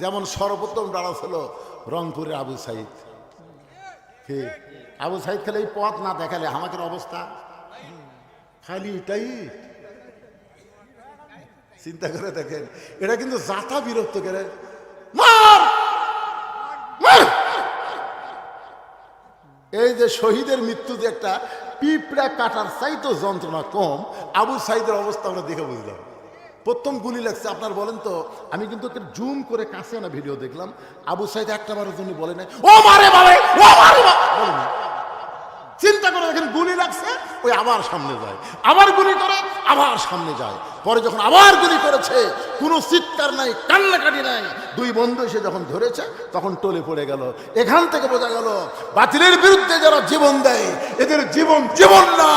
যেমন সর্বপ্রথম দাঁড়াছিল রংপুরের আবু সাইদ। কে? আবু সাইদ খেলে এই পথ না দেখালে আমাদের অবস্থা? খালি এটাই। চিন্তা করে দেখেন, এটা কিন্তু জাতা বিরক্ত করে! এই যে শহীদের মৃত্যু যে একটা পিঁপড়া কাটার চাইতো যন্ত্রণা কম, আবু সাইদের অবস্থা আমরা দেখে বুঝলাম। প্রথম গুলি লাগছে, আপনার বলেন তো। আমি কিন্তু জুম করে কাছে না ভিডিও দেখলাম। আবু সাইদ একটা বারের জন্য বলে নাই, ও মারে ও বলে। চিন্তা করে দেখেন গুলি লাগছে, ওই আবার সামনে যায়। আবার গুলি করে, আবার সামনে যায়। পরে যখন আবার গুলি করেছে, কোনো চিৎকার নাই, কান্নাকাটি নাই। দুই বন্ধু এসে যখন ধরেছে, তখন টলে পড়ে গেল। এখান থেকে বোঝা গেল, বাতিলের বিরুদ্ধে যারা জীবন দেয়, এদের জীবন জীবন না,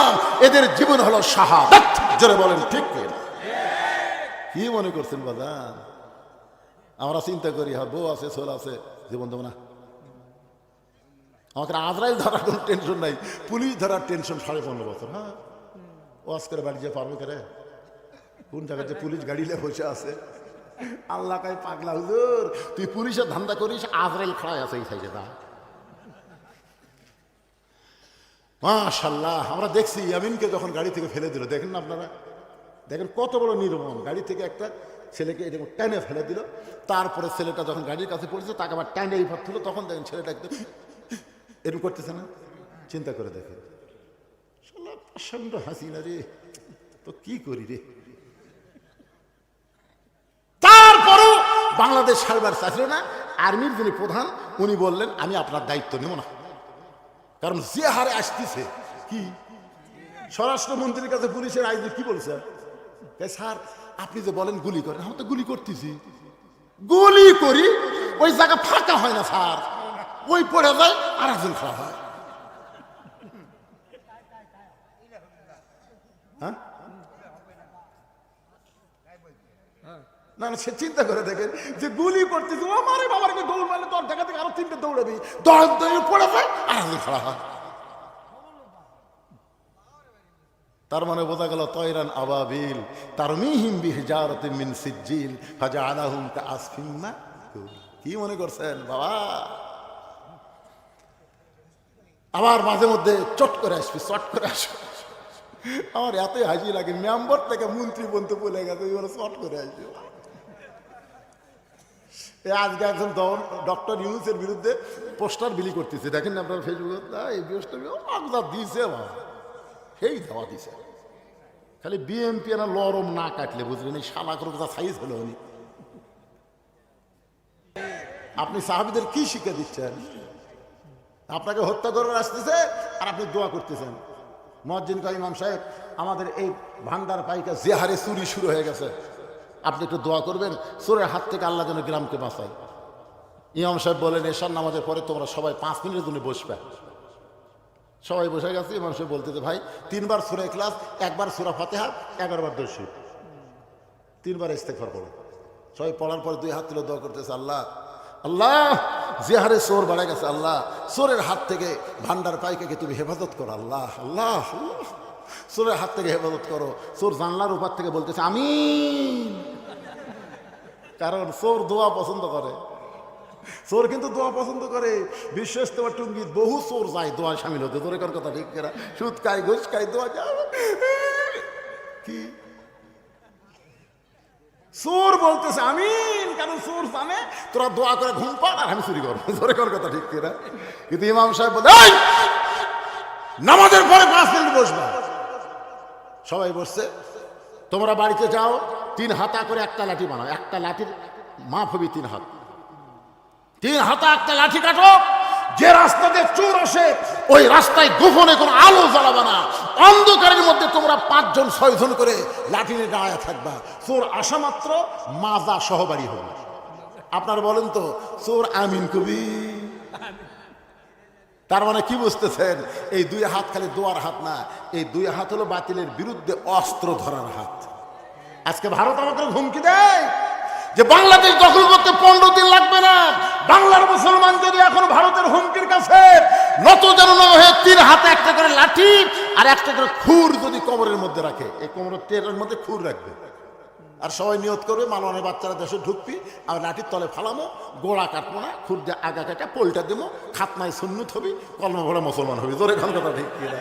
এদের জীবন হলো শাহাদাত। জোরে বলেন, ঠিক না? কি মনে করছেন বাজান আমরা চিন্তা করি হ্যাঁ বউ আছে সোল আছে, জীবন দেবো না। আমাকে আজরাইল ধরার কোনো টেনশন নাই, পুলিশ ধরার টেনশন সাড়ে পনেরো বছর হ্যাঁ? ও করে বাড়ি যেয়ে পারবে করে? কোন জায়গায় যে পুলিশ গাড়ি নিয়ে বসে আছে? আল্লাহ কাই পাগলা হুজুর, তুই পুলিশের ধান্দা করিস, আজরাইল খাড়াই আছে এই সাইডে, দা। মাশাল্লাহ, আমরা দেখছি ইয়ামিনকে যখন গাড়ি থেকে ফেলে দিল, দেখেন না আপনারা? দেখেন কত বড় নির্মম। গাড়ি থেকে একটা ছেলেকে এরকম টেনে ফেলে দিল। তারপরে ছেলেটা যখন গাড়ির কাছে পড়েছে তাকে আবার টেনে এই ধরছিল তখন দেখেন ছেলেটা একদম এরকম করতেছে না? চিন্তা করে দেখেন। প্রচণ্ড হাসি না রে। তো কি করি রে? তারপরও বাংলাদেশ সারবার চাইছিল না। আর্মির যিনি প্রধান, উনি বললেন, আমি আপনার দায়িত্ব নেব না। কারণ যে হারে আসতেছে, কি? স্বরাষ্ট্রমন্ত্রীর কাছে পুলিশের আইজি কি বলছে? স্যার, আপনি যে বলেন গুলি করেন, আমি তো গুলি করতেছি। গুলি করি, ওই জায়গা ফাঁকা হয় না স্যার। ওই পড়ে যায় আর একজন খারাপ হয়। হ্যাঁ? না না, সে চিন্তা করে দেখেন যে গুলি করতেছে, ও মারে বাবারকে দৌড় মারলে দেখা থেকে আরও তিনটে দৌড়াবি। দৌড় দৌড়ে পড়ে যায় আর একজন খারাপ হয়। তার মানে বোঝা গেল তয়রান আবাবিল তার মিহিম বিহজারতে মিন সিজ্জিল ফাজা আলাহুম কা আসফিম্মা কি মনে করছেন, বাবা? আবার মাঝে মধ্যে চট করে আসবি, চট করে আসবি। আমার এতই হাসি লাগে, মেম্বার থেকে মন্ত্রী বলতে বলে গেছে চট করে আসবে। আজকে একজন ডক্টর ইউনুসের বিরুদ্ধে পোস্টার বিলি করতেছে। দেখেন না আপনার ফেসবুকে দিয়েছে বাবা। সেই দেওয়া দিছে। খালি বিএমপি না লরম না কাটলে বুঝলেন, এই শালা করে কোথা সাইজ হলো উনি আপনি সাহাবিদের কি শিক্ষা দিচ্ছেন? আপনাকে হত্যা করবার আসতেছে আর আপনি দোয়া করতেছেন। মজ্জিন ইমাম সাহেব, আমাদের এই ভান্ডার পাইকা যে হারে চুরি শুরু হয়ে গেছে। আপনি একটু দোয়া করবেন, চোরের হাত থেকে আল্লাহ যেন গ্রামকে বাঁচায়। ইমাম সাহেব বলেন, এশার নামাজের পরে তোমরা সবাই পাঁচ মিনিটের জন্য বসবে। সবাই বসে গেছে ইমাম সাহেব বলতেছে, ভাই, তিনবার সুরা ক্লাস একবার সুরা ফাতেহা, এগারোবার দর্শী তিনবার ইস্তেকবার পড়ো সবাই পড়ার পরে দুই হাত তুলে দোয়া করতেছে, আল্লাহ আল্লাহ, যে হারে চোর বাড়া গেছে, আল্লাহ চোরের হাত থেকে ভান্ডার পাইকাকে তুমি হেফাজত করো? আল্লাহ আল্লাহ। চোরের হাত থেকে হেফাজত করো। চোর জানলার উপর থেকে বলতেছে আমি কারণ চোর দোয়া পছন্দ করে। চোর কিন্তু দোয়া পছন্দ করে। বিশ্বাস তোমার টুঙ্গি বহু চোর যায় দোয়া সামিল হতে। তোর কথা ঠিক কেনা। সুদ খাই ঘুষ খাই দোয়া যায়। কি? চোর বলতেছে, আমিন, কারণ চোর জানে, তোরা দোয়া করে ঘুম পান আর আমি চুরি করব। তোর কর কথা ঠিক কিনা। কিন্তু ইমাম সাহেব বলে নামাজের পরে পাঁচ মিনিট বসবা। সবাই বসছে, তোমরা বাড়িতে যাও, তিন হাতা করে একটা লাঠি বানাও। একটা লাঠির মাপ হবে তিন হাত। তিন হাতা একটা লাঠি কাটো, যে রাস্তা দিয়ে চোর আসে, ওই রাস্তায় গোপনে কোনো আলো জ্বালাবে না। অন্ধকারের মধ্যে তোমরা পাঁচজন, ছয়জন করে লাঠি নিয়ে দাঁড়ায় থাকবা। চোর আসা মাত্র, মাজা সহবাড়ি হবে আপনার বলেন তো, চোর আমিন কবি? তার মানে কি বুঝতেছেন? এই দুই হাত খালি দোয়ার হাত না, এই দুই হাত হলো বাতিলের বিরুদ্ধে অস্ত্র ধরার হাত। আজকে ভারত আমাকে হুমকি দেয়? যে বাংলাদেশ দখল করতে পনেরো দিন লাগবে না। বাংলার মুসলমান যদি এখন ভারতের হুমকির কাছে নত যেন হয়ে তিন হাতে একটা করে লাঠি আর একটা করে খুর যদি কোমরের মধ্যে রাখে, এই কোমরের টেরের মধ্যে খুর রাখবে। আর সবাই নিয়ত করবে মালওয়ানের বাচ্চারা দেশে ঢুকবি আর লাঠির তলে ফালামো, গোড়া কাটবো না খুর্দে আগা কাটা পোলটা দেবো খাতনায় সুন্নুত হবি, কলমা ভরে মুসলমান হবি। এখন কথা ঠিক কিনা?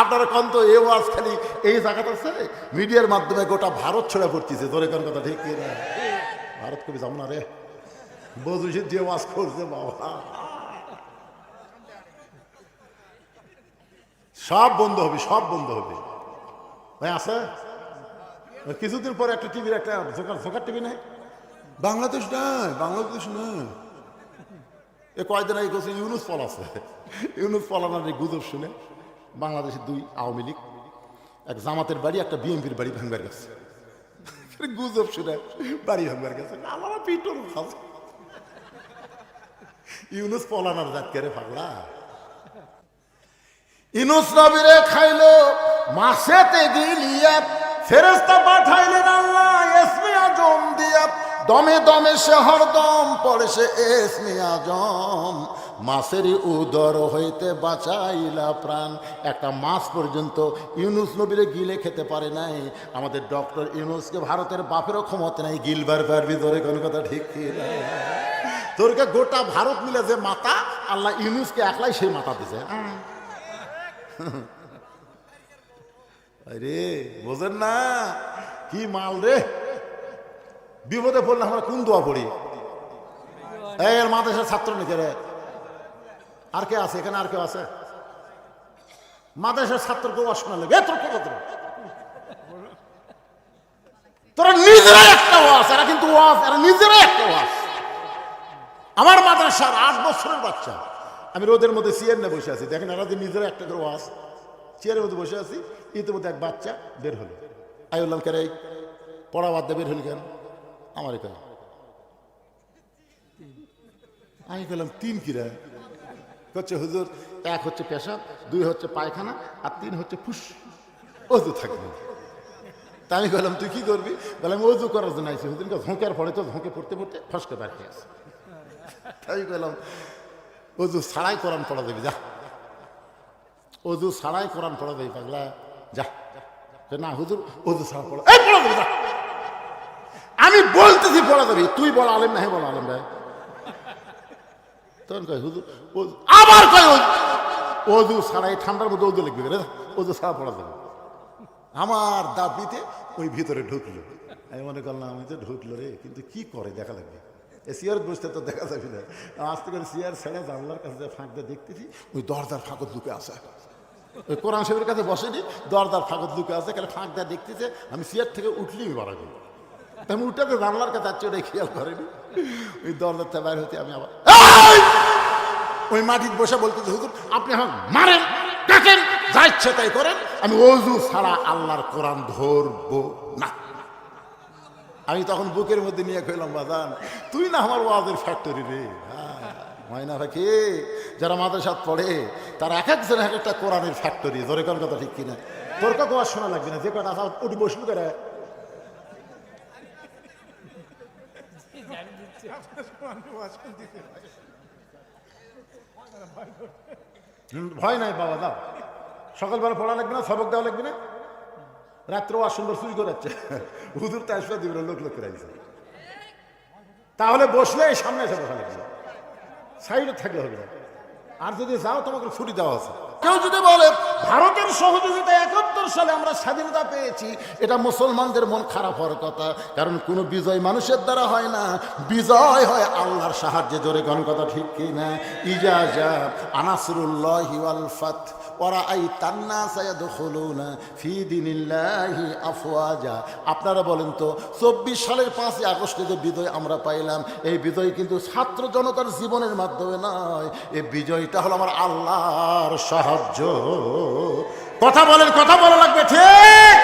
আপনারা কন তো এ ওয়াজ খালি এই জায়গাটা আছে, মিডিয়ার মাধ্যমে গোটা ভারত ছড়া পড়তেছে। তোর এখন কথা ঠিক কিনা? ভারত কবি যাব না রে। বজুসি যে ওয়াজ করছে, বাবা। সব বন্ধ হবে, সব বন্ধ হবে। ভাই, আছে? কিছুদিন পরে একটা টিভির একটা ঝোঁকার ঝোঁকার টিভি নেই? বাংলাদেশ নাই বাংলাদেশ নাই। এ কয়দিন আগে করছে ইউনুস পল আছে ইউনুস পলানোর এই গুজব শুনে। বাংলাদেশের দুই আওয়ামী লীগ, এক জামাতের বাড়ি, একটা বিএনপির বাড়ি ভাঙবার গেছে। গুজব শুনে বাড়ি ভাঙবার গেছে। আমার পিটর ইউনুস পলানার জাত কেড়ে পাগলা ইনুস নবীরে খাইলো, মাসেতে গিলিয়া ফেরেস্তা পাঠাইলেন আল্লাহ এসমে আজম দিয়া। দমে দমে সে হরদম পড়ে সে এসমে আজম। মাসেরই উদর হইতে বাঁচাইলা প্রাণ। একটা মাস পর্যন্ত ইউনুস নবীরে গিলে খেতে পারে নাই। আমাদের ডক্টর ইউনুসকে ভারতের বাপেরও ক্ষমতা নাই, গিলবার পারবি ধরে কোনো কথা ঠিক তোরকে গোটা ভারত মিলে যে মাতা, আল্লাহ ইউনুসকে একলাই সেই মাথা দিছে। আরে, বোঝেন না, কি মাল রে। বিপদে পড়লে আমরা কোন দোয়া পড়ি? এর মাদেশের ছাত্র নাকি রে? আর কে আছে? এখানে আর কেউ আছে? মাদেশের ছাত্র কেউ শোনা লাগে তোর কত তোরা। নিজেরাই একটা ওয়াস এরা কিন্তু ওয়াস এরা নিজেরাই একটা ওয়াস আমার মাদ্রাসার আট বছরের বাচ্চা। আমি রোদের মধ্যে চেয়ার নিয়ে বসে আছি। দেখেন এরা যে নিজেরা একটা করে ওয়াস চেয়ারের মধ্যে বসে আছি। ইতিমধ্যে এক বাচ্চা বের হলো। আই বললাম কেন পড়া বাদ বের হলি কেন? আমার এখানে আমি বললাম তিন কিরা হচ্ছে হুজুর, এক হচ্ছে পেশাব, দুই হচ্ছে পায়খানা, আর তিন হচ্ছে ফুস। অজু থাকবে। তা আমি বললাম, তুই কি করবি? বললাম অজু করার জন্য আইসি হুজুর ঝোঁকের পড়ে তো ঝোঁকে পড়তে পড়তে ফসকে বাড়ি আছে তাই বললাম, অজু ছাড়াই কোরআন পড়া দেবি যা। অজু ছাড়াই কোরআন পড়া দেবি পাগলা। যা না, হুজুর, অজু ছাড়া পড়া পড়া যা। আমি বলতেছি পড়া দেবি তুই বল, আলেম না বল, আলেম ভাই। তখন কয় হুজুর আবার কয় অজু- ঠান্ডার মধ্যে অজু লিখবি রে অজু ছাড়া পড়া দেবে আমার দাবিতে ওই ভিতরে ঢুকলো। আমি মনে করলাম আমি তো ঢুকলো রে কিন্তু কি করে দেখা লাগবে? সিয়ার বসতে তো দেখা যাবে না। আস্তে করে সিয়ার ছেড়ে জানলার কাছে যে ফাঁক দিয়ে দেখতেছি ওই দরজার ফাঁকত লুকে আসা ওই কোরআন শরীফের কাছে বসেনি দরজার ফাঁকত লুকে আছে কেন ফাঁক দিয়ে দেখতেছে আমি সিয়ার থেকে উঠলেই মারা গেল আমি উঠাতে জানলার কাছে যাচ্ছি ওটাই খেয়াল করেনি। ওই দরজার থেকে বাইর হতে আমি আবার ওই মাটির বসে বলতেছে হুজুর আপনি এখন মারেন ডাকেন যা ইচ্ছে তাই করেন আমি অজু ছাড়া আল্লাহর কোরআন ধরবো না। আমি তখন বুকের মধ্যে নিয়ে কইলাম বাদান তুই না আমার ওয়াজের ফ্যাক্টরি রে। হ্যাঁ, ময়না রাখি যারা মাদ্রাসাত পড়ে তারা এক একজন এক একটা কোরআনের ফ্যাক্টরি ধরে কোন কথা ঠিক কিনা? তোর কাকু আর শোনা লাগবে না যে কটা উঠি বসলু করে। ভয় নাই বাবা দাও সকালবেলা পড়া লাগবে না, সবক দেওয়া লাগবে না? রাত্রে আর সুন্দর চুরি করাচ্ছে হুজুর তাই আসলে দিবে লোক লোক করে তাহলে বসলে সামনে এসে বসা লাগবে। সাইডে থাকলে হবে না। আর যদি যাও, তোমাকে ছুটি দেওয়া আছে। কেউ যদি বলে ভারতের সহযোগিতা একাত্তর সালে আমরা স্বাধীনতা পেয়েছি, এটা মুসলমানদের মন খারাপ হওয়ার কথা। কারণ কোনো বিজয় মানুষের দ্বারা হয় না। বিজয় হয় আল্লাহর সাহায্যে। জোরে গণ কথা ঠিক কি না ইজাজা আনাসরুল্লাহ ফাত। ওরা আই আফওয়াজা। আপনারা বলেন তো, চব্বিশ সালের পাঁচই আগস্টে যে বিজয় আমরা পাইলাম, এই বিজয় কিন্তু ছাত্র জনতার জীবনের মাধ্যমে নয় এই বিজয়টা হলো আমার আল্লাহর সাহায্য। কথা বলেন, কথা বলা লাগবে, ঠিক?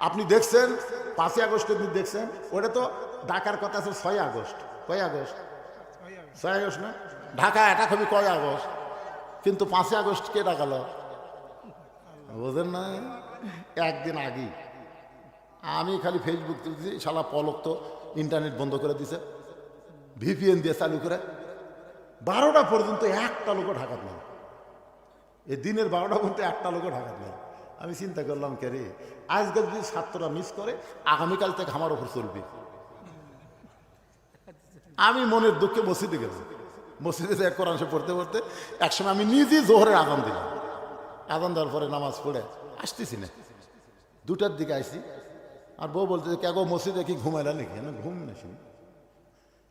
আপনি দেখছেন, পাঁচই আগস্টের দিন দেখছেন, ওটা তো ঢাকার কথা আছে ছয় আগস্ট। কয় আগস্ট? ছয় আগস্ট না? ঢাকা, এটা খুবই কয় আগস্ট? কিন্তু পাঁচই আগস্ট কে ডাকালো? বোঝেন না? একদিন আগে আমি খালি ফেসবুক তুলছি শালা পলক তো ইন্টারনেট বন্ধ করে দিছে। ভিপিএন দিয়ে চালু করে। বারোটা পর্যন্ত একটা লোকও ঢাকাত নেই। এই দিনের বারোটা পর্যন্ত একটা লোকও ঢাকাত নেই। আমি চিন্তা করলাম, কে রে? আজকে যদি ছাত্ররা মিস করে, আগামীকাল থেকে আমার ওপর চলবে। আমি মনের দুঃখে মসজিদে গেলাম মসজিদে যে কোরআন শরীফ পড়তে পড়তে একসময় আমি নিজে জোহরের আদান দিলাম। আদান দেওয়ার পরে নামাজ পড়ে আসতেছি না। দুটার দিকে আসছি আর বউ বলতে গো, মসজিদে কি ঘুমাইলা নাকি? না ঘুম না শুনি।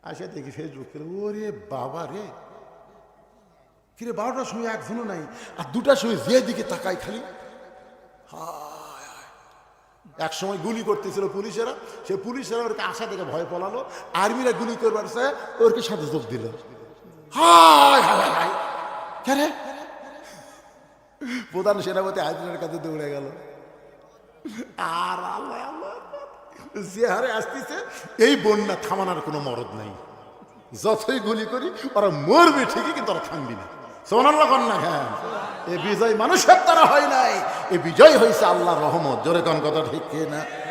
আসে দেখি ফেসবুক করে ওরে বাবা রে। কিরে, বারোটার সময় একজনও নাই। আর দুটার সময় যে দিকে তাকাই খালি এক সময় গুলি করতেছিল পুলিশেরা। সে পুলিশেরা ওরকে আশা থেকে ভয় পলালো। আর্মিরা গুলি করবার সে ওরকে সাথে যোগ দিল। হায় হায় হায় কেন প্রধান সেনাপতি হাজিরের কাছে দৌড়ে গেল। আর আল্লাহ আল্লাহ। যে হারে আসতেছে এই বন্যা থামানোর কোনো মরদ নাই। যতই গুলি করি ওরা মরবে ঠিকই কিন্তু ওরা থামবি না। সোনাল্লা কন্যা হ্যাঁ। এ বিজয় মানুষের দ্বারা হয় নাই। এ বিজয় হয়েছে আল্লাহ রহমত। জোরে কোন কথা ঠিক না